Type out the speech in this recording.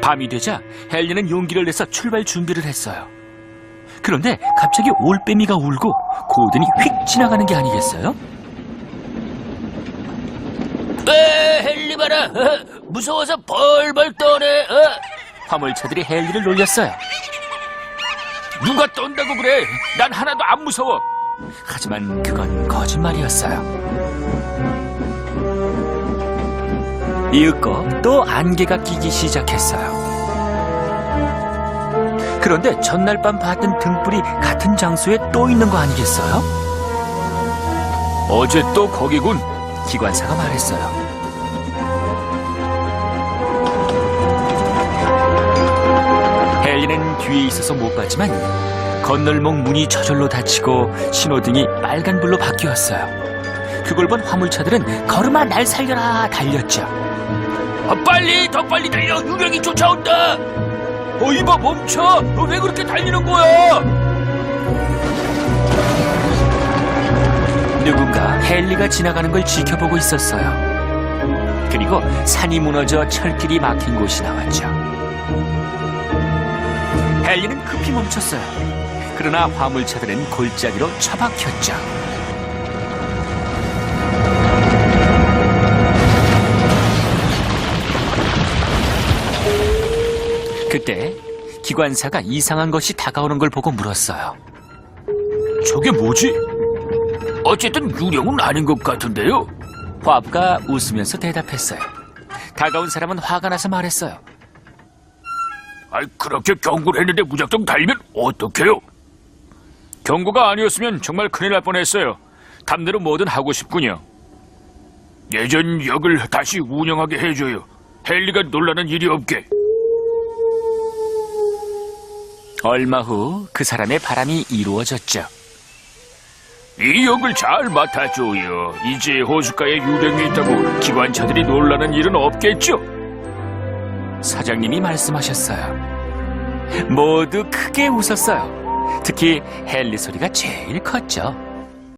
밤이 되자 헨리는 용기를 내서 출발 준비를 했어요. 그런데 갑자기 올빼미가 울고 고든이 휙 지나가는 게 아니겠어요? 에, 헨리 봐라. 어, 무서워서 벌벌 떠네. 어. 화물차들이 헨리를 놀렸어요. 누가 떤다고 그래? 난 하나도 안 무서워. 하지만 그건 거짓말이었어요. 이윽고 또 안개가 끼기 시작했어요. 그런데 전날 밤 봤던 등불이 같은 장소에 또 있는 거 아니겠어요? 어제 또 거기군. 기관사가 말했어요. 헨리는 뒤에 있어서 못 봤지만 건널목 문이 저절로 닫히고 신호등이 빨간불로 바뀌었어요. 그걸 본 화물차들은 걸음아 날 살려라 달렸죠. 아, 빨리 더 빨리 달려 유령이 쫓아온다. 어 이봐 멈춰. 너왜 그렇게 달리는 거야? 누군가 헨리가 지나가는 걸 지켜보고 있었어요. 그리고 산이 무너져 철길이 막힌 곳이 나왔죠. 헨리는 급히 멈췄어요. 그러나 화물차들은 골짜기로 처박혔죠. 그때 기관사가 이상한 것이 다가오는 걸 보고 물었어요. 저게 뭐지? 어쨌든 유령은 아닌 것 같은데요? 화부가 웃으면서 대답했어요. 다가온 사람은 화가 나서 말했어요. 아이, 그렇게 경고를 했는데 무작정 달리면 어떡해요? 경고가 아니었으면 정말 큰일 날 뻔했어요. 담대로 뭐든 하고 싶군요. 예전 역을 다시 운영하게 해줘요. 헨리가 놀라는 일이 없게. 얼마 후 그 사람의 바람이 이루어졌죠. 이 역을 잘 맡아줘요. 이제 호숫가에 유령이 있다고 기관차들이 놀라는 일은 없겠죠? 사장님이 말씀하셨어요. 모두 크게 웃었어요. 특히 헨리 소리가 제일 컸죠.